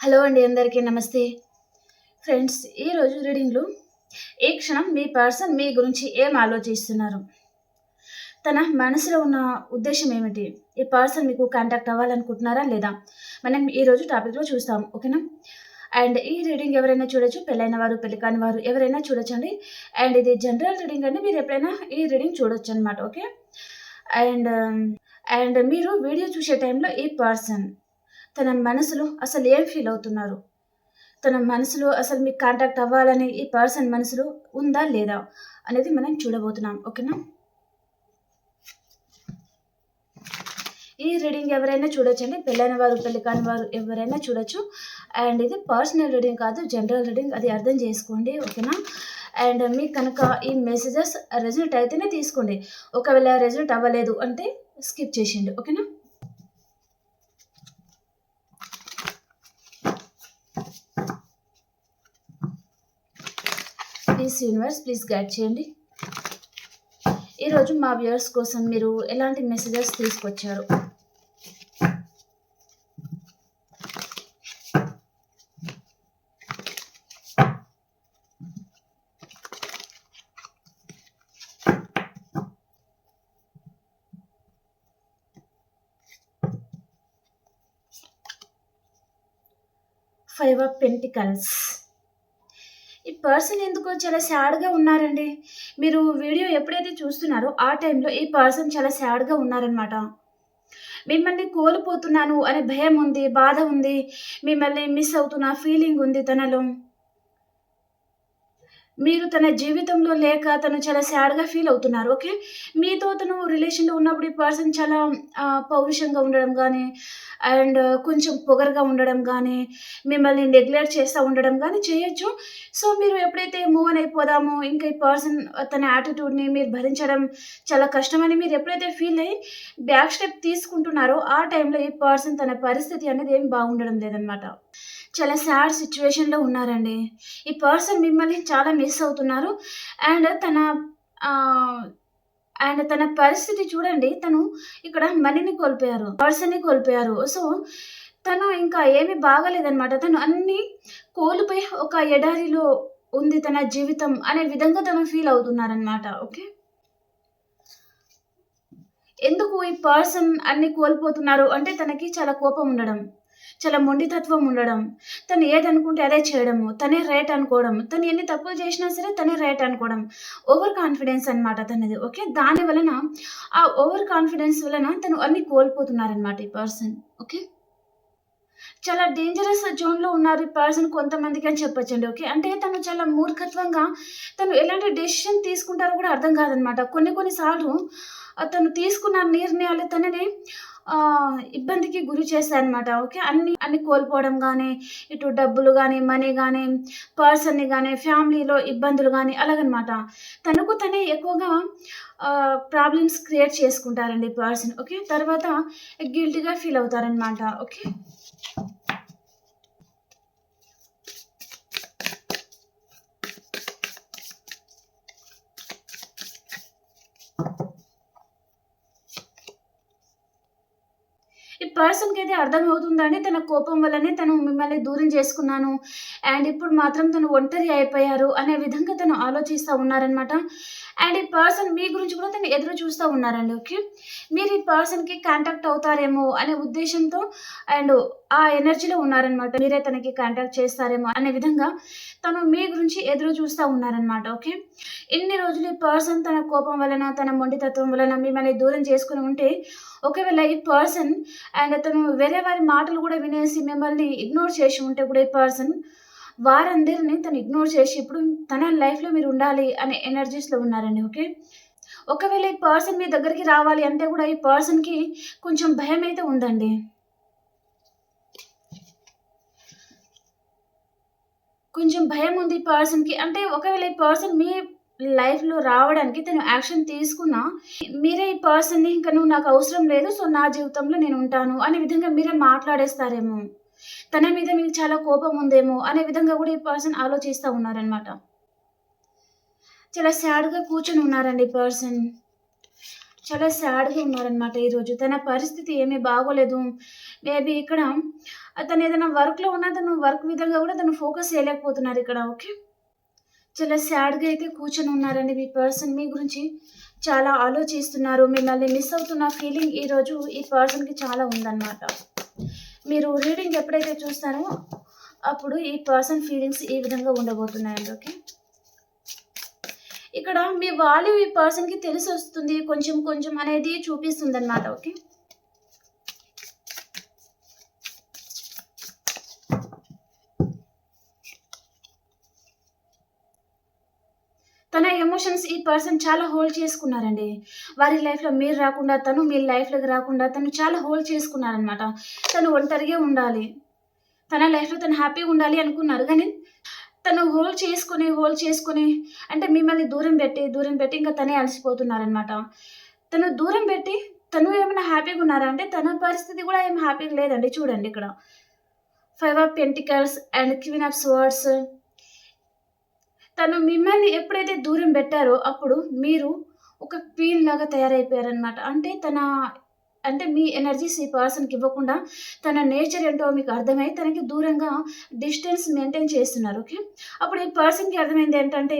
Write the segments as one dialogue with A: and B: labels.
A: Hello అండి అందరికీ నమస్తే. ఫ్రెండ్స్ ఈరోజు రీడింగ్లో ఈ క్షణం మీ పర్సన్ మీ గురించి ఏం ఆలోచిస్తున్నారు? తన మనసులో ఉన్న ఉద్దేశం ఏమిటి? ఈ పర్సన్ మీకు కాంటాక్ట్ అవ్వాలనుకుంటున్నారా లేదా? మనం ఈరోజు టాపిక్లో చూస్తాం ఓకేనా? అండ్ ఈ రీడింగ్ ఎవరైనా చూడొచ్చు పెళ్ళైన వారు పెళ్ళి కాని వారు ఎవరైనా చూడొచ్చండి. అండ్ ఇది జనరల్ రీడింగ్ అండి మీరు ఎప్పుడైనా ఈ రీడింగ్ చూడొచ్చు అనమాట ఓకే? అండ్ అండ్ మీరు వీడియో చూసే టైంలో ఈ పర్సన్ తన మనసులో అసలు ఏం ఫీల్ అవుతున్నారు? తన మనసులో అసలు మీకు కాంటాక్ట్ అవ్వాలని ఈ పర్సన్ మనసులో ఉందా లేదా అనేది మనం చూడబోతున్నాం ఓకేనా ఈ రీడింగ్ ఎవరైనా చూడొచ్చండి పెళ్ళైన వారు పెళ్ళి కాని వారు ఎవరైనా చూడొచ్చు. అండ్ ఇది పర్సనల్ రీడింగ్ కాదు జనరల్ రీడింగ్ అది అర్థం చేసుకోండి ఓకేనా అండ్ మీకు కనుక ఈ మెసేజెస్ రెజల్ట్ అయితేనే తీసుకోండి. ఒకవేళ రెజల్ట్ అవ్వలేదు అంటే స్కిప్ చేసేయండి ఓకేనా ప్లీజ్ యూనివర్స్ ప్లీజ్ గైడ్ చేయండి. ఈరోజు మా వ్యూయర్స్ కోసం మీరు ఎలాంటి మెసేజెస్ తీసుకొచ్చారు? ఫైవ్ ఆఫ్ పెంటికల్స్ ఈ పర్సన్ ఎందుకో చాలా సాడ్గా ఉన్నారండి. మీరు వీడియో ఎప్పుడైతే చూస్తున్నారో ఆ టైంలో ఈ పర్సన్ చాలా సాడ్గా ఉన్నారనమాట మిమ్మల్ని కోల్పోతున్నాను అనే భయం ఉంది బాధ ఉంది. మిమ్మల్ని మిస్ అవుతున్న ఫీలింగ్ ఉంది తనలో. మీరు తన జీవితంలో లేక తను చాలా సాడ్గా ఫీల్ అవుతున్నారు ఓకే? మీతో తను రిలేషన్లో ఉన్నప్పుడు ఈ పర్సన్ చాలా పౌరుషంగా ఉండడం కానీ అండ్ కొంచెం పొగరుగా ఉండడం కానీ మిమ్మల్ని నెగ్లెక్ట్ చేస్తూ ఉండడం కానీ చేయొచ్చు. సో మీరు ఎప్పుడైతే మూవ్ అని అయిపోదామో ఇంకా ఈ పర్సన్ తన యాటిట్యూడ్ని మీరు భరించడం చాలా కష్టమని మీరు ఎప్పుడైతే ఫీల్ అయ్యి బ్యాక్ స్టెప్ తీసుకుంటున్నారో ఆ టైంలో ఈ పర్సన్ తన పరిస్థితి అనేది ఏం బాగుండడం లేదనమాట చాలా సాడ్ సిచ్యువేషన్లో ఉన్నారండి. ఈ పర్సన్ మిమ్మల్ని చాలా మిస్ అవుతున్నారు. అండ్ తన అండ్ తన పరిస్థితి చూడండి. తను ఇక్కడ మనీని కోల్పోయారు పర్సన్ని కోల్పోయారు. సో తను ఇంకా ఏమీ బాగలేదనమాట తను అన్ని కోల్పోయి ఒక ఎడారిలో ఉంది తన జీవితం అనే విధంగా తను ఫీల్ అవుతున్నారనమాట ఓకే? ఎందుకు ఈ పర్సన్ అన్ని కోల్పోతున్నారు? అంటే తనకి చాలా కోపం ఉండడం. చాలా మొండితత్వం ఉండడం తను ఏదనుకుంటే అదే చేయడము తనే రైట్ అనుకోవడం తను ఎన్ని తప్పులు చేసినా సరే తనే రైట్ అనుకోవడం ఓవర్ కాన్ఫిడెన్స్ అనమాట తనది ఓకే దాని వలన ఆ ఓవర్ కాన్ఫిడెన్స్ వలన తను అన్ని కోల్పోతున్నారనమాట ఈ పర్సన్ ఓకే చాలా డేంజరస్ జోన్లో ఉన్నారు ఈ పర్సన్ కొంతమందికి అని చెప్పొచ్చండి ఓకే అంటే తను చాలా మూర్ఖత్వంగా తను ఎలాంటి డెసిషన్ తీసుకుంటారో కూడా అర్థం కాదనమాట కొన్ని కొన్నిసార్లు తను తీసుకున్న నిర్ణయాలు తనని ఇబ్బందికి గురి చేస్తాయన్నమాట ఓకే? అన్ని అన్ని కోల్పోవడం కానీ ఇటు డబ్బులు కానీ మనీ కానీ పర్సన్ని కానీ ఫ్యామిలీలో ఇబ్బందులు కానీ అలాగనమాట. తనకు తనే ఎక్కువగా ప్రాబ్లమ్స్ క్రియేట్ చేసుకుంటారండి పర్సన్ ఓకే? తర్వాత గిల్టీగా ఫీల్ అవుతారనమాట ఓకే ఈ పర్సన్కి అయితే అర్థమవుతుందండి. తన కోపం వల్లనే తను మిమ్మల్ని దూరం చేసుకున్నాను. అండ్ ఇప్పుడు మాత్రం తను ఒంటరి అయిపోయారు అనే విధంగా తను ఆలోచిస్తూ ఉన్నారనమాట అండ్ ఈ పర్సన్ మీ గురించి కూడా తను ఎదురు చూస్తూ ఉన్నారండి ఓకే మీరు ఈ పర్సన్కి కాంటాక్ట్ అవుతారేమో అనే ఉద్దేశంతో అండ్ ఆ ఎనర్జీలో ఉన్నారనమాట మీరే తనకి కాంటాక్ట్ చేస్తారేమో అనే విధంగా తను మీ గురించి ఎదురు చూస్తూ ఉన్నారనమాట ఓకే ఇన్ని రోజులు ఈ పర్సన్ తన కోపం వలన తన మొండితత్వం వలన మిమ్మల్ని దూరం చేసుకుని ఉంటే ఒకవేళ ఈ పర్సన్ అండ్ తను వేరే వారి మాటలు కూడా వినేసి మిమ్మల్ని ఇగ్నోర్ చేసి ఉంటే కూడా ఈ పర్సన్ వారందరిని తను ఇగ్నోర్ చేసి ఇప్పుడు తన లైఫ్లో మీరు ఉండాలి అనే ఎనర్జీస్లో ఉన్నారండి ఓకే ఒకవేళ ఈ పర్సన్ మీ దగ్గరికి రావాలి అంటే కూడా ఈ పర్సన్కి కొంచెం భయం అయితే ఉందండి. కొంచెం భయం ఉంది ఈ పర్సన్కి అంటే ఒకవేళ ఈ పర్సన్ మీ లైఫ్లో రావడానికి తను యాక్షన్ తీసుకున్నా మీరే ఈ పర్సన్ని ఇంకా నువ్వు నాకు అవసరం లేదు సో నా జీవితంలో నేను ఉంటాను అనే విధంగా మీరే మాట్లాడేస్తారేమో. తన మీద మీకు చాలా కోపం ఉందేమో అనే విధంగా కూడా ఈ పర్సన్ ఆలోచిస్తూ ఉన్నారనమాట చాలా సాడ్గా కూర్చొని ఉన్నారండి ఈ పర్సన్ చాలా సాడ్గా ఉన్నారనమాట ఈరోజు తన పరిస్థితి ఏమీ బాగోలేదు మేబీ ఇక్కడ తను ఏదైనా వర్క్‌లో ఉన్నా తను వర్క్ విధంగా కూడా తను ఫోకస్ చేయలేకపోతున్నారు ఇక్కడ. ఓకే. చాలా సాడ్‌గా అయితే కూర్చొని ఉన్నారండి మీ పర్సన్. మీ గురించి చాలా ఆలోచిస్తున్నారు. మిమ్మల్ని మిస్ అవుతున్న ఫీలింగ్ ఈరోజు ఈ పర్సన్‌కి చాలా ఉందన్నమాట. మీరు రీడింగ్ ఎప్పుడైతే చూస్తారో అప్పుడు ఈ పర్సన్ ఫీలింగ్స్ ఈ విధంగా ఉండబోతున్నాయండి. ఓకే. ఇక్కడ మీ వాల్యూ ఈ పర్సన్‌కి తెలిసొస్తుంది. కొంచెం కొంచెం అనేది చూపిస్తుంది అనమాట ఓకే. తన ఎమోషన్స్ ఈ పర్సన్ చాలా హోల్డ్ చేసుకున్నారండి. వారి లైఫ్‌లో మీరు రాకుండా, తను మీ లైఫ్‌లోకి రాకుండా తను చాలా హోల్డ్ చేసుకున్నారనమాట. తను ఒంటరిగా ఉండాలి. తన లైఫ్‌లో తను హ్యాపీగా ఉండాలి అనుకున్నారు. కానీ తను హోల్డ్ చేసుకొని, హోల్డ్ చేసుకొని అంటే మిమ్మల్ని దూరం పెట్టి, దూరం పెట్టి ఇంకా తనే అలసిపోతున్నారనమాట. తను దూరం పెట్టి తను ఏమైనా హ్యాపీగా ఉన్నారా అంటే తన పరిస్థితి కూడా ఏం హ్యాపీగా లేదండి. చూడండి ఇక్కడ. Five of pentacles and queen of swords. తను మిమ్మల్ని ఎప్పుడైతే దూరం పెట్టారో అప్పుడు మీరు ఒక క్వీన్ లాగా తయారైపోయారనమాట. అంటే తన అంటే మీ ఎనర్జీస్ ఈ పర్సన్‌కి ఇవ్వకుండా తన నేచర్ ఏంటో మీకు అర్థమై తనకి దూరంగా డిస్టెన్స్ మెయింటైన్ చేస్తున్నారు. ఓకే. అప్పుడు ఈ పర్సన్‌కి అర్థమైంది ఏంటంటే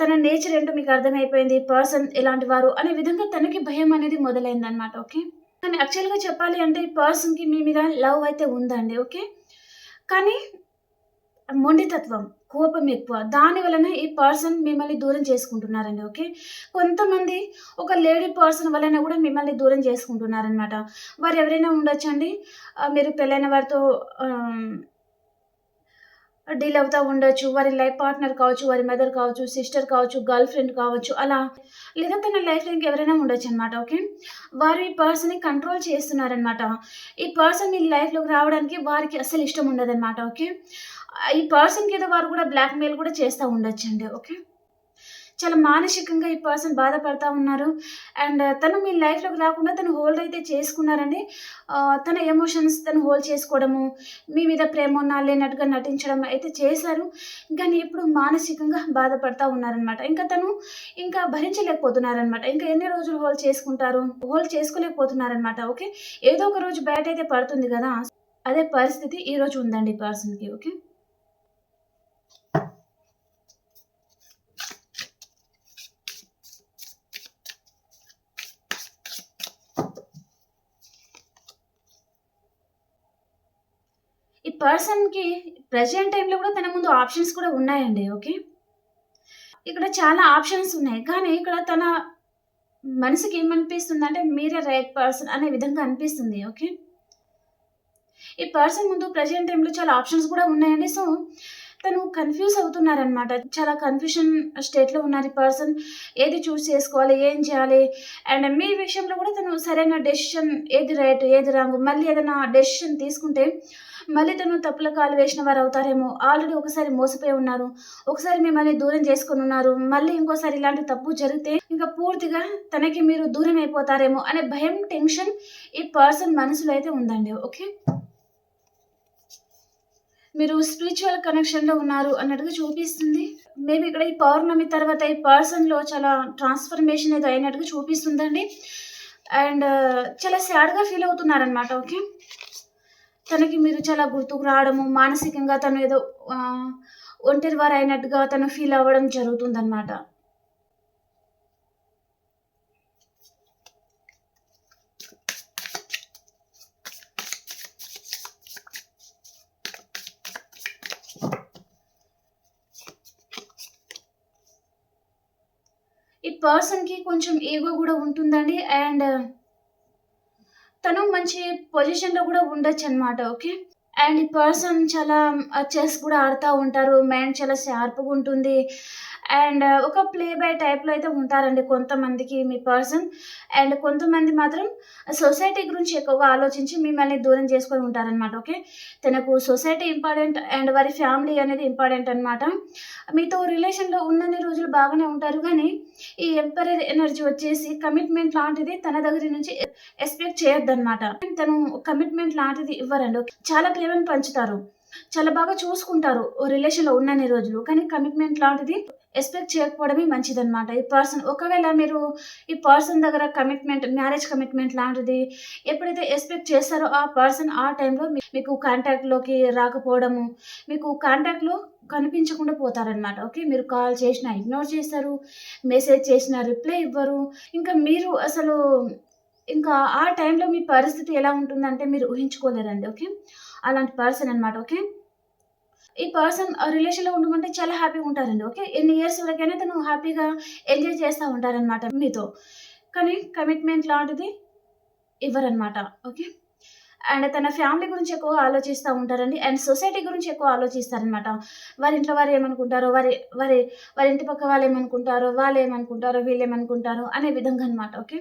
A: తన నేచర్ ఏంటో మీకు అర్థమైపోయింది. పర్సన్ ఎలాంటి వారు అనే విధంగా తనకి భయం అనేది మొదలైందనమాట. ఓకే. కానీ యాక్చువల్‌గా చెప్పాలి అంటే ఈ పర్సన్‌కి మీ మీద లవ్ అయితే ఉందండి. ఓకే. కానీ మొండితత్వం, కోపం ఎక్కువ. దాని వలన ఈ పర్సన్ మిమ్మల్ని దూరం చేసుకుంటున్నారండి. ఓకే. కొంతమంది ఒక లేడీ పర్సన్ వలన కూడా మిమ్మల్ని దూరం చేసుకుంటున్నారనమాట. వారు ఎవరైనా ఉండొచ్చండి. మీరు పెళ్ళైన వారితో డీల్ అవుతా ఉండొచ్చు. వారి లైఫ్ పార్ట్నర్ కావచ్చు, వారి మదర్ కావచ్చు, సిస్టర్ కావచ్చు, గర్ల్ ఫ్రెండ్ కావచ్చు అలా. లేదా తన లైఫ్‌లో ఇంకెవరైనా ఉండొచ్చనమాట. ఓకే. వారు ఈ పర్సన్‌ని కంట్రోల్ చేస్తున్నారనమాట. ఈ పర్సన్ మీ లైఫ్‌లోకి రావడానికి వారికి అస్సలు ఇష్టం ఉండదనమాట. ఓకే. ఈ పర్సన్‌కి ఏదో వారు కూడా బ్లాక్‌మెయిల్ కూడా చేస్తూ ఉండొచ్చండి. ఓకే. చాలా మానసికంగా ఈ పర్సన్ బాధపడతా ఉన్నారు. అండ్ uh, తను మీ లైఫ్‌లోకి రాకుండా తను హోల్డ్ అయితే చేసుకున్నారండి. Uh, తన ఎమోషన్స్ తను హోల్డ్ చేసుకోవడము, మీ మీద ప్రేమ ఉన్నా లేనట్టుగా నటించడం అయితే చేశారు. కానీ ఇప్పుడు మానసికంగా బాధపడతా ఉన్నారనమాట. ఇంకా తను ఇంకా భరించలేకపోతున్నారనమాట. ఇంకా ఎన్ని రోజులు హోల్డ్ చేసుకుంటారు? హోల్డ్ చేసుకోలేకపోతున్నారనమాట. ఓకే. ఏదో ఒక రోజు బయట అయితే పడుతుంది కదా అదే పరిస్థితి ఈరోజు ఉందండి ఈ పర్సన్‌కి. ఓకే. పర్సన్‌కి ప్రెజెంట్ టైంలో కూడా తన ముందు ఆప్షన్స్ కూడా ఉన్నాయండి. ఓకే. ఇక్కడ చాలా ఆప్షన్స్ ఉన్నాయి. కానీ ఇక్కడ తన మనసుకి ఏమనిపిస్తుంది అంటే మీరే రైట్ పర్సన్ అనే విధంగా అనిపిస్తుంది. ఓకే. ఈ పర్సన్ ముందు ప్రెజెంట్ టైంలో చాలా ఆప్షన్స్ కూడా ఉన్నాయండి. సో, తను కన్‌ఫ్యూజ్ అవుతున్నారనమాట. చాలా కన్‌ఫ్యూషన్ స్టేట్‌లో ఉన్నారు ఈ పర్సన్. ఏది చూస్ చేసుకోవాలి? ఏం చేయాలి? అండ్ మీ విషయంలో కూడా తను సరైన డెసిషన్ ఏది రైట్? ఏది రాంగ్? మళ్ళీ ఏదైనా డెసిషన్ తీసుకుంటే మళ్ళీ తను తప్పుల కాలు వేసిన వారు అవుతారేమో. ఆల్రెడీ ఒకసారి మోసపోయి ఉన్నారు. ఒకసారి మిమ్మల్ని దూరం చేసుకుని ఉన్నారు మళ్ళీ ఇంకోసారి ఇలాంటి తప్పు జరిగితే ఇంకా పూర్తిగా తనకి మీరు దూరం అయిపోతారేమో అనే భయం, టెన్షన్ ఈ పర్సన్ మనసులో అయితే ఉందండి. ఓకే. మీరు స్పిరిచువల్ కనెక్షన్‌లో ఉన్నారు అన్నట్టుగా చూపిస్తుంది. మేబీ ఇక్కడ ఈ పౌర్ణమి తర్వాత ఈ పర్సన్‌లో చాలా ట్రాన్స్‌ఫర్మేషన్ ఏదో అయినట్టుగా చూపిస్తుందండి. అండ్ uh, చాలా సాడ్‌గా ఫీల్ అవుతున్నారనమాట. ఓకే. తనకి మీరు చాలా గుర్తుకు రావడము, మానసికంగా తను ఏదో uh, ఒంటరి వారు అయినట్టుగా తను ఫీల్ అవ్వడం జరుగుతుందనమాట. ఈ పర్సన్‌కి కొంచెం ఈగో కూడా ఉంటుందండి. అండ్ uh, తను మంచి పొజిషన్‌లో కూడా ఉండొచ్చు అనమాట ఓకే. అండ్ ఈ పర్సన్ చాలా uh, చెస్ కూడా ఆడుతూ ఉంటారు. మైండ్ చాలా షార్ప్‌గా ఉంటుంది. అండ్ uh, ఒక ప్లే బై టైప్‌లో అయితే ఉంటారండి కొంతమందికి మీ పర్సన్. అండ్ కొంతమంది మాత్రం సొసైటీ గురించి ఎక్కువగా ఆలోచించి మిమ్మల్ని దూరం చేసుకొని ఉంటారనమాట. ఓకే. తనకు సొసైటీ ఇంపార్టెంట్ అండ్ వారి ఫ్యామిలీ అనేది ఇంపార్టెంట్ అనమాట. మీతో రిలేషన్‌లో ఉన్నన్ని రోజులు బాగానే ఉంటారు కానీ ఈ ఎంపరర్ ఎనర్జీ వచ్చేసి కమిట్మెంట్ లాంటిది తన దగ్గర నుంచి ఎక్స్‌పెక్ట్ చేయొద్దనమాట. తను కమిట్మెంట్ లాంటిది ఇవ్వరండి. చాలా ప్రేమను పంచుతారు. చాలా బాగా చూసుకుంటారు రిలేషన్‌లో ఉన్నన్ని రోజులు. కానీ కమిట్మెంట్ లాంటిది ఎక్స్‌పెక్ట్ చేయకపోవడమే మంచిదనమాట. ఈ పర్సన్ ఒకవేళ మీరు ఈ పర్సన్ దగ్గర కమిట్మెంట్ మ్యారేజ్ కమిట్మెంట్ లాంటిది ఎప్పుడైతే ఎక్స్‌పెక్ట్ చేస్తారో ఆ పర్సన్ ఆ టైంలో మీకు కాంటాక్ట్‌లోకి రాకపోవడము, మీకు కాంటాక్ట్‌లో కనిపించకుండా పోతారనమాట. ఓకే. మీరు కాల్ చేసినా ఇగ్నోర్ చేస్తారు. మెసేజ్ చేసినా రిప్లై ఇవ్వరు. ఇంకా మీరు అసలు ఇంకా ఆ టైంలో మీ పరిస్థితి ఎలా ఉంటుందంటే మీరు ఊహించుకోలేరండి. ఓకే. అలాంటి పర్సన్ అనమాట. ఓకే. ఈ పర్సన్ రిలేషన్‌లో ఉండమంటే చాలా హ్యాపీగా ఉంటారండి. ఓకే. ఎన్ని ఇయర్స్ వరకైనా తను హ్యాపీగా ఎంజాయ్ చేస్తూ ఉంటారనమాట మీతో. కానీ కమిట్మెంట్ లాంటిది ఇవ్వరనమాట. ఓకే. అండ్ తన ఫ్యామిలీ గురించి ఎక్కువ ఆలోచిస్తా ఉంటారండి. అండ్ సొసైటీ గురించి ఎక్కువ ఆలోచిస్తారనమాట. వారి ఇంట్లో వారు ఏమనుకుంటారో, వారి వారి వారి ఇంటి పక్క వాళ్ళు ఏమనుకుంటారో, వాళ్ళు ఏమనుకుంటారో వీళ్ళు ఏమనుకుంటారో అనే విధంగా అనమాట. ఓకే.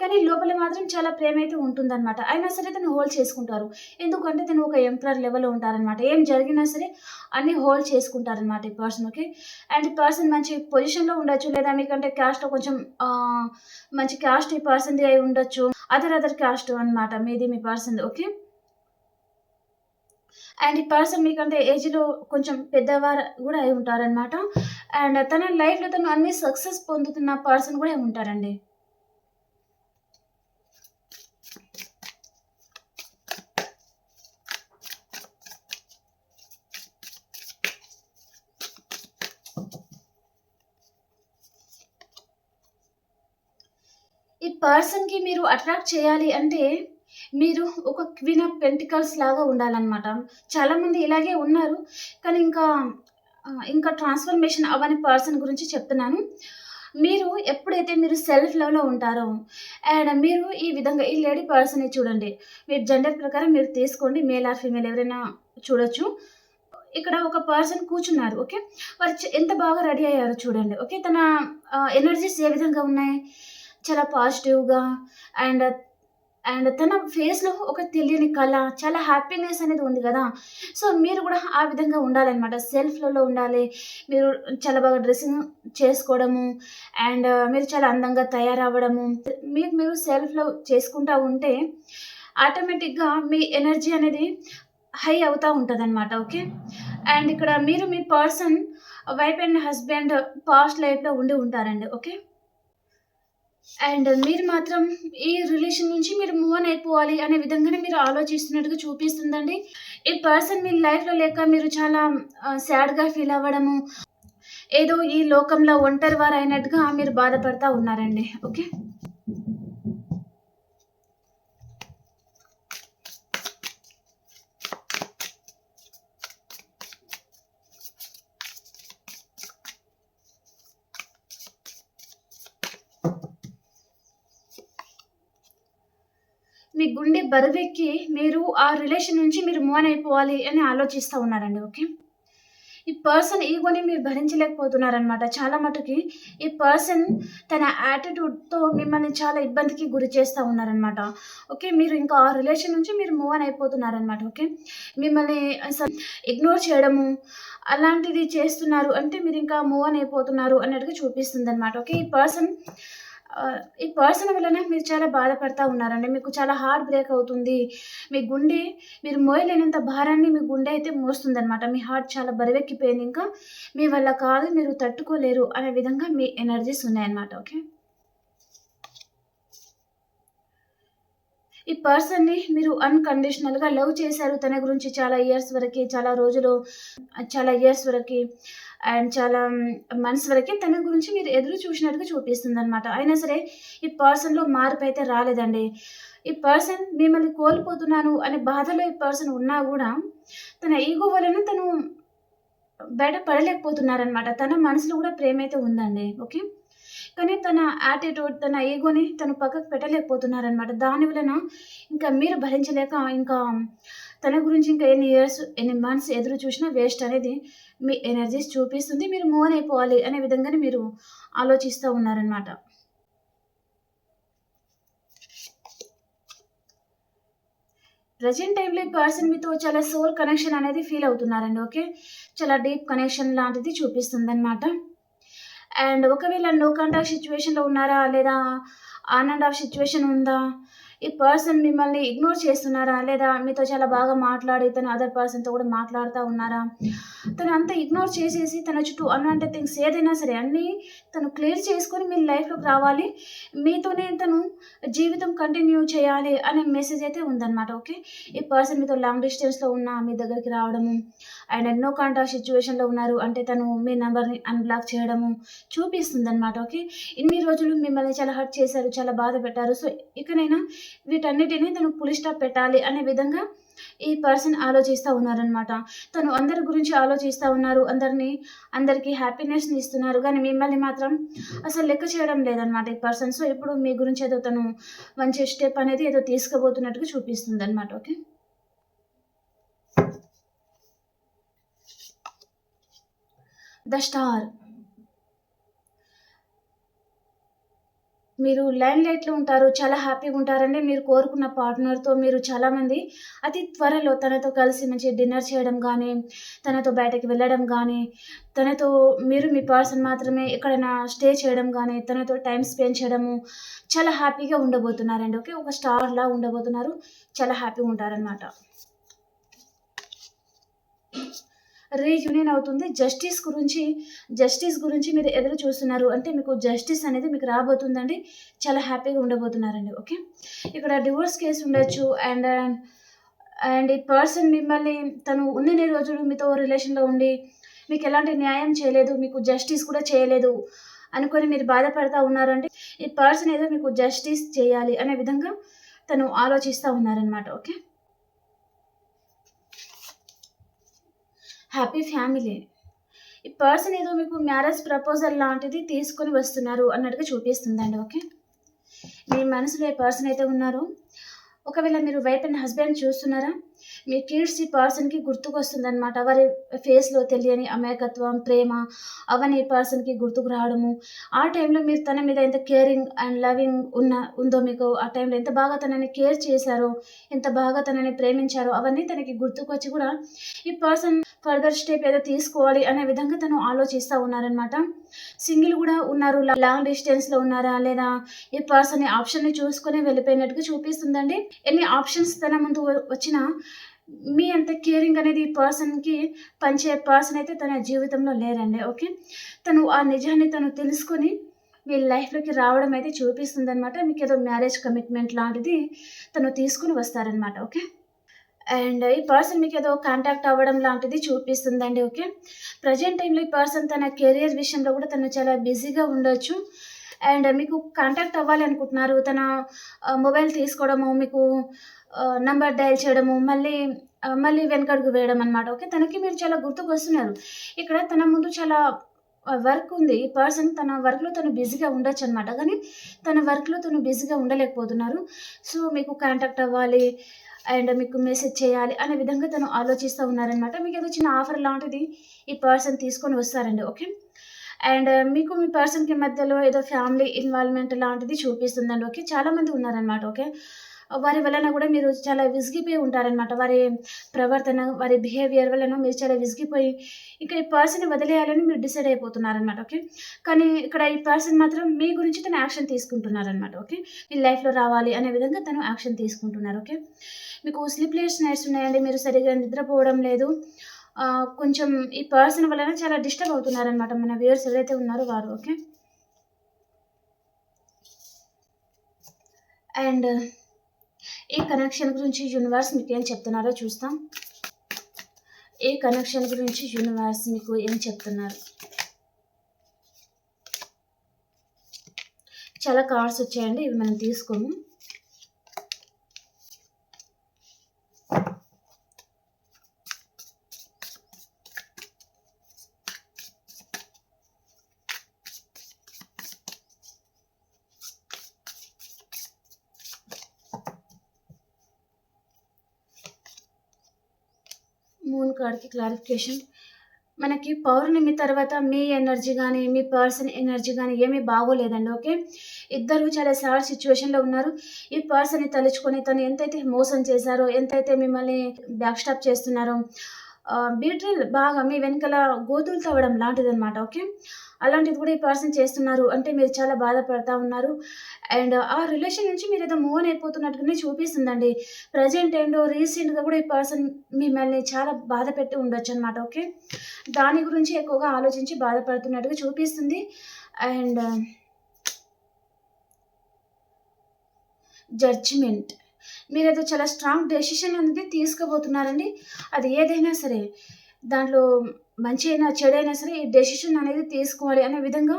A: కానీ లోపల మాత్రం చాలా ప్రేమ అయితే ఉంటుందన్నమాట అయినా సరే తను హోల్డ్ చేసుకుంటారు. ఎందుకంటే తను ఒక ఎంపరర్ లెవెల్‌లో ఉంటారనమాట. ఏం జరిగినా సరే అన్ని హోల్డ్ చేసుకుంటారనమాట ఈ పర్సన్. ఓకే. అండ్ ఈ పర్సన్ మంచి పొజిషన్‌లో ఉండొచ్చు. లేదా మీకంటే క్యాస్ట్‌లో కొంచెం మంచి క్యాస్ట్ ఈ పర్సన్‌ది అయి ఉండొచ్చు. అదర్ అదర్ క్యాస్ట్ అనమాట మీది మీ పర్సన్‌ది. ఓకే. అండ్ ఈ పర్సన్ మీకంటే ఏజ్‌లో కొంచెం పెద్దవారు కూడా అయి ఉంటారనమాట. అండ్ తన లైఫ్‌లో తను అన్ని సక్సెస్ పొందుతున్న పర్సన్ కూడా ఉంటారండి. ఈ పర్సన్‌కి మీరు అట్రాక్ట్ చేయాలి అంటే మీరు ఒక క్వీన్ ఆఫ్ పెంటికల్స్ లాగా ఉండాలన్నమాట చాలామంది ఇలాగే ఉన్నారు. కానీ ఇంకా ఇంకా ట్రాన్స్‌ఫర్మేషన్ అవ్వని పర్సన్ గురించి చెప్తున్నాను. మీరు ఎప్పుడైతే మీరు సెల్ఫ్ లవ్‌లో ఉంటారో అండ్ మీరు ఈ విధంగా ఈ లేడీ పర్సన్‌ని చూడండి. మీరు జెండర్ ప్రకారం మీరు తీసుకోండి. మేల్ ఆర్ ఫీమేల్ ఎవరైనా చూడొచ్చు. ఇక్కడ ఒక పర్సన్ కూర్చున్నారు. ఓకే. వారు ఎంత బాగా రెడీ అయ్యారో చూడండి. ఓకే. తన ఎనర్జీస్ ఏ విధంగా ఉన్నాయి? చాలా పాజిటివ్‌గా అండ్ అండ్ తన ఫేస్‌లో ఒక తెలియని కళ, చాలా హ్యాపీనెస్ అనేది ఉంది కదా సో, మీరు కూడా ఆ విధంగా ఉండాలన్నమాట సెల్ఫ్లలో ఉండాలి. మీరు చాలా బాగా డ్రెస్సింగ్ చేసుకోవడము అండ్ మీరు చాలా అందంగా తయారవ్వడము. మీరు మీరు సెల్ఫ్లో చేసుకుంటూ చేసుకుంటా ఉంటే ఆటోమేటిక్‌గా మీ ఎనర్జీ అనేది హై అవుతూ ఉంటుంది అనమాట ఓకే. అండ్ ఇక్కడ మీరు మీ person wife and husband past లైఫ్‌లో ఉండి ఉంటారండి. ఓకే. అండ్ మీరు మాత్రం ఈ రిలేషన్ నుంచి మీరు మూవ్ ఆన్ అయిపోవాలి అనే విధంగానే మీరు ఆలోచిస్తున్నట్టుగా చూపిస్తుందండి. ఈ పర్సన్ మీ లైఫ్‌లో లేక మీరు చాలా సాడ్‌గా ఫీల్ అవ్వడము, ఏదో ఈ లోకంలో ఒంటరి వారు అయినట్టుగా మీరు బాధపడతా ఉన్నారండి. ఓకే. మీ గుండె బరువెక్కి మీరు ఆ రిలేషన్ నుంచి మీరు మూవ్ అయిపోవాలి అని ఆలోచిస్తా ఉన్నారండి. ఓకే. ఈ పర్సన్ ఈగోని మీరు భరించలేకపోతున్నారనమాట. చాలా మటుకి ఈ పర్సన్ తన యాటిట్యూడ్‌తో మిమ్మల్ని చాలా ఇబ్బందికి గురి చేస్తా ఉన్నారనమాట. ఓకే. మీరు ఇంకా ఆ రిలేషన్ నుంచి మీరు మూవ్ ఆన్ అయిపోతున్నారనమాట. ఓకే. మిమ్మల్ని అసలు ఇగ్నోర్ చేయడము అలాంటిది చేస్తున్నారు. అంటే మీరు ఇంకా మూవ్ ఆన్ అయిపోతున్నారు అన్నట్టుగా చూపిస్తుందనమాట. ఓకే. ఈ పర్సన్ ఈ పర్సన్ వలన మీరు చాలా బాధపడతా ఉన్నారండి. మీకు చాలా హార్ట్ బ్రేక్ అవుతుంది. మీ గుండె మీరు మోయలేనంత భారాన్ని మీ గుండె అయితే మోస్తుందనమాట. మీ హార్ట్ చాలా బరువెక్కిపోయింది ఇంకా. మీ వల్ల కాదు, మీరు తట్టుకోలేరు అనే విధంగా మీ ఎనర్జీస్ ఉన్నాయన్నమాట. ఓకే. ఈ పర్సన్‌ని మీరు అన్‌కండిషనల్‌గా లవ్ చేశారు. తన గురించి చాలా ఇయర్స్ వరకు చాలా రోజులు చాలా ఇయర్స్ వరకు అండ్ చాలా మనసు వరకే తన గురించి మీరు ఎదురు చూసినట్టుగా చూపిస్తుంది అనమాట అయినా సరే ఈ పర్సన్‌లో మార్పు అయితే రాలేదండి. ఈ పర్సన్ మిమ్మల్ని కోల్పోతున్నాను అనే బాధలో ఈ పర్సన్ ఉన్నా కూడా తన ఈగో వలన తను బయట పడలేకపోతున్నారనమాట. తన మనసులో కూడా ప్రేమ అయితే ఉందండి. ఓకే. కానీ తన యాటిట్యూడ్, తన ఈగోని తను పక్కకు పెట్టలేకపోతున్నారనమాట. దాని వలన ఇంకా మీరు భరించలేక ఇంకా తన గురించి ఇంకా ఎన్ని ఇయర్స్, ఎన్ని మంత్స్ ఎదురు చూసినా వేస్ట్ అనేది మీ ఎనర్జీస్ చూపిస్తుంది. మీరు మూవ్ అయిపోవాలి అనే విధంగానే మీరు ఆలోచిస్తూ ఉన్నారనమాట. ప్రజెంట్ టైంలో ఈ పర్సన్ మీతో చాలా సోల్ కనెక్షన్ అనేది ఫీల్ అవుతున్నారండి. ఓకే. చాలా డీప్ కనెక్షన్ లాంటిది చూపిస్తుంది అనమాట అండ్ ఒకవేళ నో కాంటాక్ట్ సిచ్యువేషన్లో ఉన్నారా? లేదా ఆన్ అండ్ ఆఫ్ సిచ్యువేషన్ ఉందా? ఈ పర్సన్ మిమ్మల్ని ఇగ్నోర్ చేస్తున్నారా? లేదా మీతో చాలా బాగా మాట్లాడి తను అదర్ పర్సన్‌తో కూడా మాట్లాడుతూ ఉన్నారా? తను అంతా ఇగ్నోర్ చేసేసి తన చుట్టూ అన్‌వాంటెడ్ థింగ్స్ ఏదైనా సరే అన్నీ తను క్లియర్ చేసుకొని మీ లైఫ్‌లోకి రావాలి. మీతోనే తను జీవితం కంటిన్యూ చేయాలి అనే మెసేజ్ అయితే ఉందన్నమాట. ఓకే. ఈ పర్సన్ మీతో లాంగ్ డిస్టెన్స్‌లో ఉన్నా మీ దగ్గరికి రావడము అండ్ నో కాంటాక్ట్ సిచ్యువేషన్లో ఉన్నారు అంటే తను మీ నెంబర్ని అన్‌బ్లాక్ చేయడము చూపిస్తుంది అనమాట ఓకే. ఇన్ని రోజులు మిమ్మల్ని చాలా హర్ట్ చేశారు. చాలా బాధ పెట్టారు. సో, ఇకనైనా వీటన్నిటిని తను పులి స్టాప్ పెట్టాలి అనే విధంగా ఈ పర్సన్ ఆలోచిస్తూ ఉన్నారనమాట. తను అందరి గురించి ఆలోచిస్తూ ఉన్నారు. అందరిని అందరికీ హ్యాపీనెస్‌ని ఇస్తున్నారు. కానీ మిమ్మల్ని మాత్రం అసలు లెక్క చేయడం లేదనమాట ఈ పర్సన్. సో, ఇప్పుడు మీ గురించి ఏదో తను మంచి స్టెప్ అనేది ఏదో తీసుకోబోతున్నట్టుగా చూపిస్తుందనమాట. ఓకే. The star. మీరు లైన్ లైట్‌లో ఉంటారు. చాలా హ్యాపీగా ఉంటారండి. మీరు కోరుకున్న పార్ట్నర్‌తో మీరు చాలామంది అతి త్వరలో తనతో కలిసి మంచిగా డిన్నర్ చేయడం కానీ తనతో బయటకి వెళ్ళడం కానీ తనతో మీరు మీ పర్సన్ మాత్రమే ఎక్కడైనా స్టే చేయడం కానీ తనతో టైం స్పెండ్ చేయడము చాలా హ్యాపీగా ఉండబోతున్నారండి. ఓకే. ఒక స్టార్‌లా ఉండబోతున్నారు. చాలా హ్యాపీగా ఉంటారనమాట. రీయూనియన్ అవుతుంది. జస్టిస్ గురించి జస్టిస్ గురించి మీరు ఎదురు చూస్తున్నారు. అంటే మీకు జస్టిస్ అనేది మీకు రాబోతుందండి. చాలా హ్యాపీగా ఉండబోతున్నారండి. ఓకే. ఇక్కడ డివోర్స్ కేస్ ఉండొచ్చు. అండ్ అండ్ ఈ పర్సన్ మిమ్మల్ని తను ఉన్నన్ని రోజులు మీతో రిలేషన్‌లో ఉండి మీకు ఎలాంటి న్యాయం చేయలేదు. మీకు జస్టిస్ కూడా చేయలేదు అనుకొని మీరు బాధపడతా ఉన్నారంటే ఈ పర్సన్ ఏదో మీకు జస్టిస్ చేయాలి అనే విధంగా తను ఆలోచిస్తూ ఉన్నారనమాట. ఓకే. Happy family. ఈ పర్సన్ ఏదో మీకు మ్యారేజ్ ప్రపోజల్ లాంటిది తీసుకొని వస్తున్నారు అన్నట్టుగా చూపిస్తుందండి. ఓకే. మీ మనసులో ఏ పర్సన్ అయితే ఉన్నారో ఒకవేళ మీరు వైఫ్ అండ్ హస్బెండ్ చూస్తున్నారా? మీ కిడ్స్ ఈ పర్సన్‌కి గుర్తుకొస్తుందన్నమాట వారి ఫేస్‌లో తెలియని అమాయకత్వం, ప్రేమ అవన్నీ ఈ పర్సన్‌కి గుర్తుకు రావడము. ఆ టైంలో మీరు తన మీద ఎంత కేరింగ్ అండ్ లవింగ్ ఉన్న ఉందో మీకు ఆ టైంలో ఎంత బాగా తనని కేర్ చేశారో, ఎంత బాగా తనని ప్రేమించారో అవన్నీ తనకి గుర్తుకొచ్చి కూడా ఈ పర్సన్ ఫర్దర్ స్టెప్ ఏదో తీసుకోవాలి అనే విధంగా తను ఆలోచిస్తా ఉన్నారనమాట. సింగిల్ కూడా ఉన్నారు. లాంగ్ డిస్టెన్స్‌లో ఉన్నారా? లేదా ఈ పర్సన్ ఈ ఆప్షన్‌ని చూసుకొని వెళ్ళిపోయినట్టుగా చూపిస్తుందండి. ఎన్ని ఆప్షన్స్ తన ముందు వచ్చినా మీ అంత కేరింగ్ అనేది ఈ పర్సన్‌కి పంచే పర్సన్ అయితే తన జీవితంలో లేరండి. ఓకే. తను ఆ నిజాన్ని తను తెలుసుకొని మీ లైఫ్‌లోకి రావడం అయితే చూపిస్తుందనమాట. మీకేదో మ్యారేజ్ కమిట్మెంట్ లాంటిది తను తీసుకొని వస్తారనమాట. ఓకే. అండ్ ఈ పర్సన్ మీకు ఏదో కాంటాక్ట్ అవ్వడం లాంటిది చూపిస్తుందండి. ఓకే. ప్రెజెంట్ టైంలో ఈ పర్సన్ తన కెరియర్ విషయంలో కూడా తను చాలా బిజీగా ఉండొచ్చు. అండ్ మీకు కాంటాక్ట్ అవ్వాలి అనుకుంటున్నారు. తన మొబైల్ తీసుకోవడము, మీకు నంబర్ డయల్ చేయడము, మళ్ళీ మళ్ళీ వెనకడుగు వేయడం అనమాట. ఓకే. తనకి మీరు చాలా గుర్తుకొస్తున్నారు. ఇక్కడ తన ముందు చాలా వర్క్ ఉంది. ఈ పర్సన్ తన వర్క్‌లో తను బిజీగా ఉండొచ్చు అనమాట కానీ తన వర్క్‌లో తను బిజీగా ఉండలేకపోతున్నారు. సో, మీకు కాంటాక్ట్ అవ్వాలి అండ్ మీకు మెసేజ్ చేయాలి అనే విధంగా తను ఆలోచిస్తా ఉన్నారనమాట. మీకు ఏదో చిన్న ఆఫర్ లాంటిది ఈ పర్సన్ తీసుకొని వస్తారండి. ఓకే. అండ్ మీకు మీ పర్సన్‌కి మధ్యలో ఏదో ఫ్యామిలీ ఇన్వాల్వ్‌మెంట్ లాంటిది చూపిస్తుందండి. ఓకే. చాలామంది ఉన్నారనమాట. ఓకే. వారి వలన కూడా మీరు చాలా విసిగిపోయి ఉంటారనమాట. వారి ప్రవర్తన, వారి బిహేవియర్ వలన మీరు చాలా విసిగిపోయి ఇక ఈ పర్సన్ వదిలేయాలని మీరు డిసైడ్ అయిపోతున్నారనమాట. ఓకే. కానీ ఇక్కడ ఈ పర్సన్ మాత్రం మీ గురించి తను యాక్షన్ తీసుకుంటున్నారనమాట. ఓకే. మీ లైఫ్‌లో రావాలి అనే విధంగా తను యాక్షన్ తీసుకుంటున్నారు. ఓకే. మీకు స్లీప్‌లెస్ నైట్స్ ఉన్నాయండి. మీరు సరిగ్గా నిద్రపోవడం లేదు. కొంచెం ఈ పర్సన్ వలన చాలా డిస్టర్బ్ అవుతున్నారనమాట. మన వ్యూయర్స్ ఎవరైతే ఉన్నారో వారు. ఓకే. అండ్ ఈ కనెక్షన్ గురించి యూనివర్స్ మీకు ఏం చెప్తున్నారో చూస్తాం. ఈ కనెక్షన్ గురించి యూనివర్స్ మీకు ఏం చెప్తున్నారు? చాలా కార్డ్స్ వచ్చాయండి. ఇవి మనం తీసుకోము. మూన్ కార్డ్‌కి క్లారిఫికేషన్. మనకి పౌర్ణమి తర్వాత మీ ఎనర్జీ కానీ మీ పర్సన్ ఎనర్జీ కానీ ఏమీ బాగోలేదండి. ఓకే. ఇద్దరు చాలా సాడ్ సిచ్యువేషన్లో ఉన్నారు. ఈ పర్సన్‌ని తలుచుకొని తను ఎంతైతే మోసం చేశారో, ఎంతైతే మిమ్మల్ని బ్యాక్ స్టాప్ చేస్తున్నారో, బీట్రిల్ బాగా మీ వెనకాల గోతులు తవ్వడం లాంటిది అనమాట ఓకే. అలాంటిది కూడా ఈ పర్సన్ చేస్తున్నారు. అంటే మీరు చాలా బాధపడతా ఉన్నారు. అండ్ ఆ రిలేషన్ నుంచి మీరు ఏదో మూవ్ అయిపోతున్నట్టుగానే చూపిస్తుందండి. ప్రెజెంట్ ఏంటో రీసెంట్‌గా కూడా ఈ పర్సన్ మిమ్మల్ని చాలా బాధ పెట్టి ఉండొచ్చనమాట. ఓకే. దాని గురించి ఎక్కువగా ఆలోచించి బాధపడుతున్నట్టుగా చూపిస్తుంది. And judgment. మీరేదో చాలా స్ట్రాంగ్ డెసిషన్ అనేది తీసుకోబోతున్నారండి. అది ఏదైనా సరే, దాంట్లో మంచి అయినా, చెడైనా సరే ఈ డెసిషన్ అనేది తీసుకోవాలి అనే విధంగా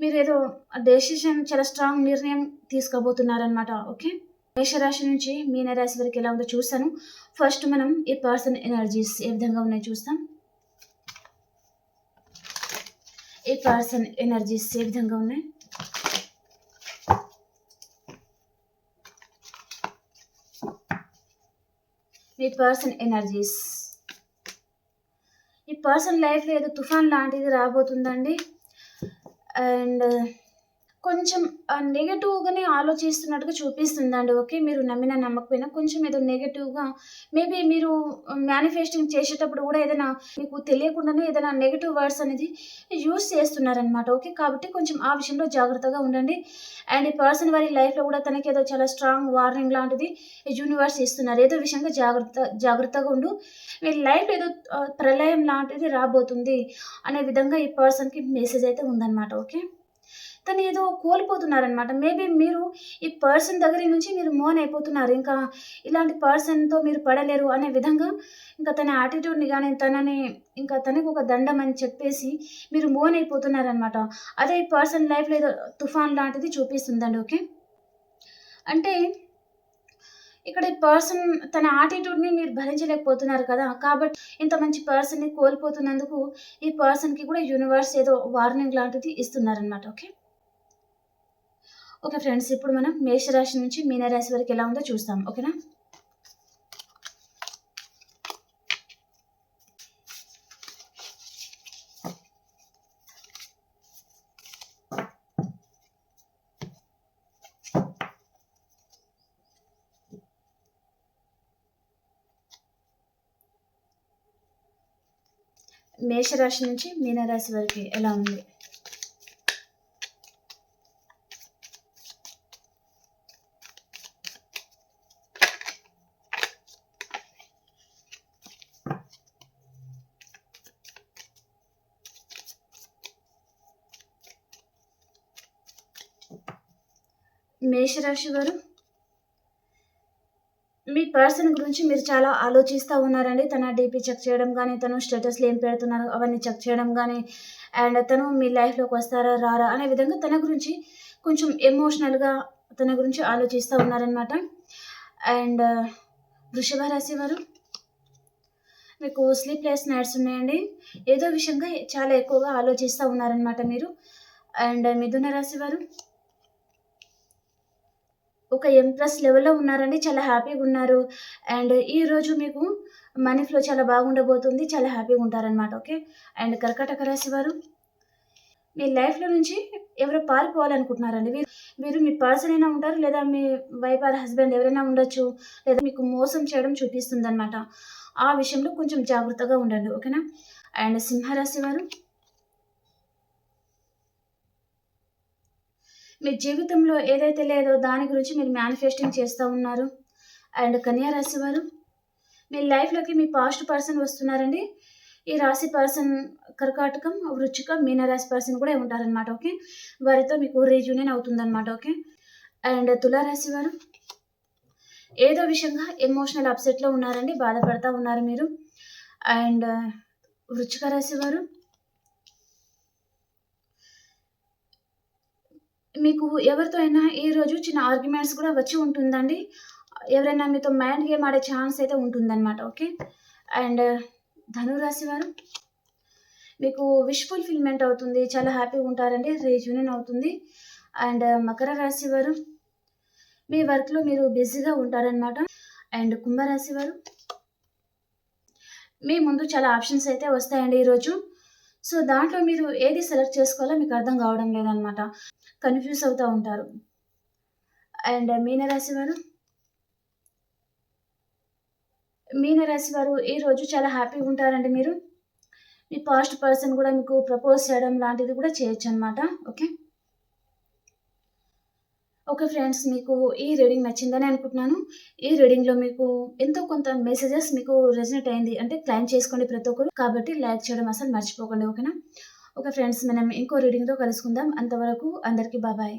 A: మీరు ఏదో డెసిషన్ చాలా స్ట్రాంగ్ నిర్ణయం తీసుకోబోతున్నారనమాట. ఓకే. మేషరాశి నుంచి మీనరాశి వరకు ఎలా ఉందో చూస్తాను. ఫస్ట్ మనం ఈ పర్సన్ ఎనర్జీస్ ఏ విధంగా ఉన్నాయో చూస్తాం. ఈ పర్సన్ ఎనర్జీస్ ఏ విధంగా ఉన్నాయి? మీ పర్సన్ ఎనర్జీస్. ఈ పర్సన్ లైఫ్‌లో ఏదో తుఫాన్ లాంటిది రాబోతుందండి. అండ్ కొంచెం నెగటివ్గానే ఆలోచిస్తున్నట్టుగా చూపిస్తుందండి. ఓకే. మీరు నమ్మినా నమ్మకపోయినా కొంచెం ఏదో నెగటివ్గా మేబీ మీరు మేనిఫెస్టింగ్ చేసేటప్పుడు కూడా ఏదైనా మీకు తెలియకుండానే ఏదైనా నెగటివ్ వర్డ్స్ అనేది యూజ్ చేస్తున్నారనమాట. ఓకే. కాబట్టి కొంచెం ఆ విషయంలో జాగ్రత్తగా ఉండండి. అండ్ ఈ పర్సన్ వారి లైఫ్‌లో కూడా తనకి ఏదో చాలా స్ట్రాంగ్ వార్నింగ్ లాంటిది యూనివర్స్ ఇస్తున్నారు. ఏదో విషయంగా జాగ్రత్త జాగ్రత్తగా ఉండు. మీ లైఫ్‌లో ఏదో ప్రళయం లాంటిది రాబోతుంది అనే విధంగా ఈ పర్సన్‌కి మెసేజ్ అయితే ఉందన్నమాట ఓకే. తను ఏదో కోల్పోతున్నారనమాట. మేబీ మీరు ఈ పర్సన్ దగ్గర నుంచి మీరు మోన్ అయిపోతున్నారు. ఇంకా ఇలాంటి పర్సన్‌తో మీరు పడలేరు అనే విధంగా ఇంకా తన యాటిట్యూడ్‌ని కానీ తనని ఇంకా తనకు ఒక దండం అని చెప్పేసి మీరు మోన్ అయిపోతున్నారనమాట. అదే ఈ పర్సన్ లైఫ్‌లో ఏదో తుఫాన్ లాంటిది చూపిస్తుందండి. ఓకే. అంటే ఇక్కడ ఈ పర్సన్ తన యాటిట్యూడ్‌ని మీరు భరించలేకపోతున్నారు కదా! కాబట్టి ఇంత మంచి పర్సన్‌ని కోల్పోతున్నందుకు ఈ పర్సన్‌కి కూడా యూనివర్స్ ఏదో వార్నింగ్ లాంటిది ఇస్తున్నారనమాట. ఓకే. Okay friends. ఇప్పుడు మనం మేషరాశి నుంచి మీనరాశి వరకు ఎలా ఉందో చూస్తాం. ఓకేనా? మేషరాశి నుంచి మీనరాశి వరకి ఎలా ఉంది? మేషరాశి వారు మీ పర్సన్ గురించి మీరు చాలా ఆలోచిస్తా ఉన్నారండి. తన డీపీ చెక్ చేయడం కానీ తను స్టేటస్‌లు ఏం పెడుతున్నారు అవన్నీ చెక్ చేయడం కానీ అండ్ తను మీ లైఫ్‌లోకి వస్తారా? రారా? అనే విధంగా తన గురించి కొంచెం ఎమోషనల్‌గా తన గురించి ఆలోచిస్తా ఉన్నారనమాట. అండ్ వృషభ రాశి వారు మీకు స్లీప్‌లెస్ నైట్స్ ఉన్నాయండి. ఏదో విషయంగా చాలా ఎక్కువగా ఆలోచిస్తూ ఉన్నారనమాట మీరు. అండ్ మిథున రాశి వారు ఒక ఎంప్రెస్ లెవెల్‌లో ఉన్నారండి. చాలా హ్యాపీగా ఉన్నారు. అండ్ ఈరోజు మీకు మనీ ఫ్లో చాలా బాగుండబోతుంది. చాలా హ్యాపీగా ఉంటారనమాట. ఓకే. అండ్ కర్కాటక రాశి వారు మీ లైఫ్‌లో నుంచి ఎవరో పారిపోవాలనుకుంటున్నారండి. మీరు మీ పర్సన్ అయినా ఉంటారు. లేదా మీ వైఫ్ ఆర్ హస్బెండ్ ఎవరైనా ఉండొచ్చు. లేదా మీకు మోసం చేయడం చూపిస్తుందనమాట. ఆ విషయంలో కొంచెం జాగ్రత్తగా ఉండండి. ఓకేనా? అండ్ సింహరాశి వారు మీ జీవితంలో ఏదైతే లేదో దాని గురించి మీరు మేనిఫెస్టింగ్ చేస్తూ ఉన్నారు. అండ్ కన్యా రాశి వారు మీ లైఫ్‌లోకి మీ పాస్ట్ పర్సన్ వస్తున్నారండి. ఈ రాశి పర్సన్ కర్కాటకం, వృచ్చిక మీనరాశి పర్సన్ కూడా ఉంటారనమాట. ఓకే. వారితో మీకు రీజూనియన్ అవుతుందన్నమాట ఓకే. అండ్ తులారాశి వారు ఏదో విషయంగా ఎమోషనల్ అప్సెట్‌లో ఉన్నారండి. బాధపడతా ఉన్నారు మీరు. అండ్ వృచ్చిక రాశి వారు మీకు ఎవరితో అయినా ఈ రోజు చిన్న ఆర్గ్యుమెంట్స్ కూడా వచ్చి ఉంటుందండి. ఎవరైనా మీతో మైండ్ గేమ్ ఆడే ఛాన్స్ అయితే ఉంటుందన్నమాట ఓకే. అండ్ ధనురాశి వారు మీకు విష్ ఫుల్‌ఫిల్‌మెంట్ అవుతుంది. చాలా హ్యాపీగా ఉంటారండి. రీయూనియన్ అవుతుంది. అండ్ మకర రాశి వారు మీ వర్క్‌లో మీరు బిజీగా ఉంటారనమాట. అండ్ కుంభరాశి వారు మీ ముందు చాలా ఆప్షన్స్ అయితే వస్తాయండి ఈరోజు. సో, దాంట్లో మీరు ఏది సెలెక్ట్ చేసుకోవాలో మీకు అర్థం కావడం లేదనమాట. కన్‌ఫ్యూజ్ అవుతూ ఉంటారు. అండ్ మీనరాశి వారు? మీనరాశి వారు ఈరోజు చాలా హ్యాపీగా ఉంటారండి మీరు. మీ పాస్ట్ పర్సన్ కూడా మీకు ప్రపోజ్ చేయడం లాంటిది కూడా చేయొచ్చు అనమాట ఓకే? ఓకే ఫ్రెండ్స్ మీకు ఈ రీడింగ్ నచ్చిందని అనుకుంటున్నాను. ఈ రీడింగ్లో మీకు ఎంతో కొంత మెసేజెస్ మీకు రెజినేట్ అయింది. అంటే క్లైమ్ చేసుకోండి ప్రతి ఒక్కరు. కాబట్టి లైక్ చేయడం అసలు మర్చిపోకండి ఓకేనా? ఓకే ఫ్రెండ్స్ మనం ఇంకో రీడింగ్తో కలుసుకుందాం. అంతవరకు అందరికీ బాబాయ్